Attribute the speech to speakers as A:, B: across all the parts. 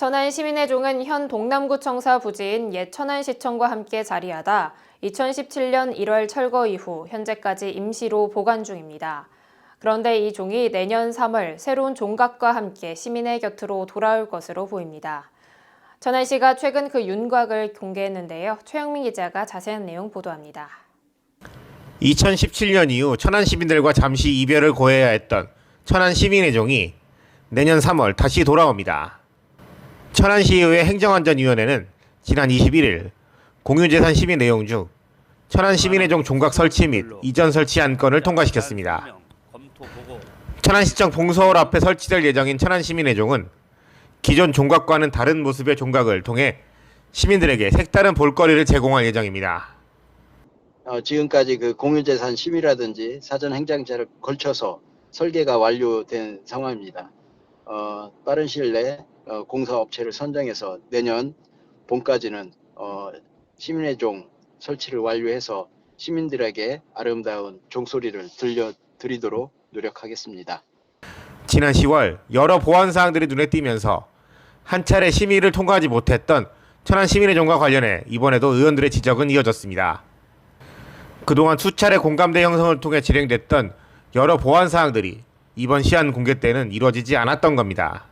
A: 천안 시민의 종은 현 동남구청사 부지인 옛 천안시청과 함께 자리하다 2017년 1월 철거 이후 현재까지 임시로 보관 중입니다. 그런데 이 종이 내년 3월 새로운 종각과 함께 시민의 곁으로 돌아올 것으로 보입니다. 천안시가 최근 그 윤곽을 공개했는데요. 최영민 기자가 자세한 내용 보도합니다.
B: 2017년 이후 천안 시민들과 잠시 이별을 고해야 했던 천안 시민의 종이 내년 3월 다시 돌아옵니다. 천안시의회 행정안전위원회는 지난 21일 공유재산 심의 내용 중 천안 시민의 종 종각 설치 및 이전 설치 안건을 통과시켰습니다. 천안시청 봉서홀 앞에 설치될 예정인 천안 시민의 종은 기존 종각과는 다른 모습의 종각을 통해 시민들에게 색다른 볼거리를 제공할 예정입니다.
C: 어, 지금까지 그 공유재산 심의라든지 사전 행정제를 걸쳐서 설계가 완료된 상황입니다. 어, 빠른 시일 내에 어, 공사업체를 선정해서 내년 봄까지는 어, 시민의 종 설치를 완료해서 시민들에게 아름다운 종소리를 들려드리도록 노력하겠습니다.
B: 지난 10월 여러 보안 사항들이 눈에 띄면서 한 차례 심의를 통과하지 못했던 천안 시민의 종과 관련해 이번에도 의원들의 지적은 이어졌습니다. 그동안 수차례 공감대 형성을 통해 진행됐던 여러 보안 사항들이 이번 시한 공개 때는 이루어지지 않았던 겁니다.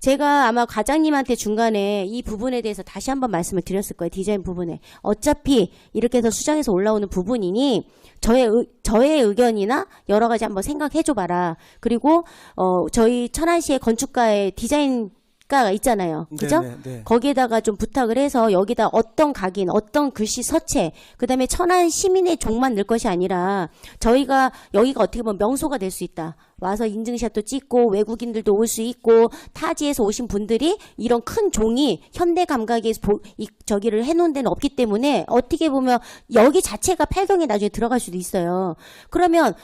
D: 제가 아마 과장님한테 중간에 이 부분에 대해서 다시 한번 말씀을 드렸을 거예요. 디자인 부분에. 어차피 이렇게 해서 수정해서 올라오는 부분이니 저의 의, 저의 의견이나 여러 가지 한번 생각해 줘 봐라. 그리고 어 저희 천안시의 건축가의 디자인 가가 있잖아요. 그죠?
E: 네, 네, 네.
D: 거기에다가 좀 부탁을 해서 여기다 어떤 각인, 어떤 글씨 서체, 그 다음에 천안 시민의 종만 넣을 것이 아니라 저희가 여기가 어떻게 보면 명소가 될 수 있다. 와서 인증샷도 찍고 외국인들도 올 수 있고 타지에서 오신 분들이 이런 큰 종이 현대 감각에 보- 이, 저기를 해놓은 데는 없기 때문에 어떻게 보면 여기 자체가 팔경에 나중에 들어갈 수도 있어요. 그러면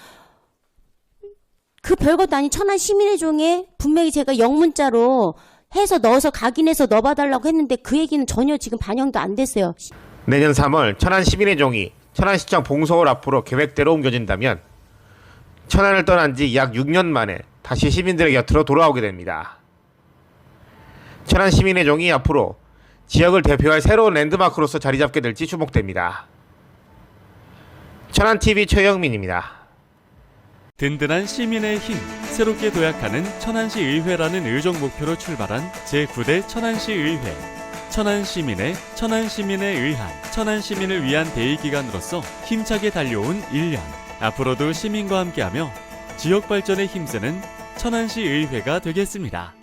D: 그 별것도 아닌 천안 시민의 종에 분명히 제가 영문자로 해서 넣어서 각인해서 넣어봐달라고 했는데 그 얘기는 전혀 지금 반영도 안 됐어요.
B: 내년 3월 천안 시민의 종이 천안시청 봉서홀 앞으로 계획대로 옮겨진다면 천안을 떠난 지 약 6년 만에 다시 시민들의 곁으로 돌아오게 됩니다. 천안 시민의 종이 앞으로 지역을 대표할 새로운 랜드마크로서 자리 잡게 될지 주목됩니다. 천안TV 최영민입니다.
F: 든든한 시민의 힘, 새롭게 도약하는 천안시 의회라는 의정 목표로 출발한 제9대 천안시 의회. 천안 시민의 천안 시민에 의한 천안 시민을 위한 대의 기관으로서 힘차게 달려온 1년. 앞으로도 시민과 함께하며 지역 발전에 힘쓰는 천안시 의회가 되겠습니다.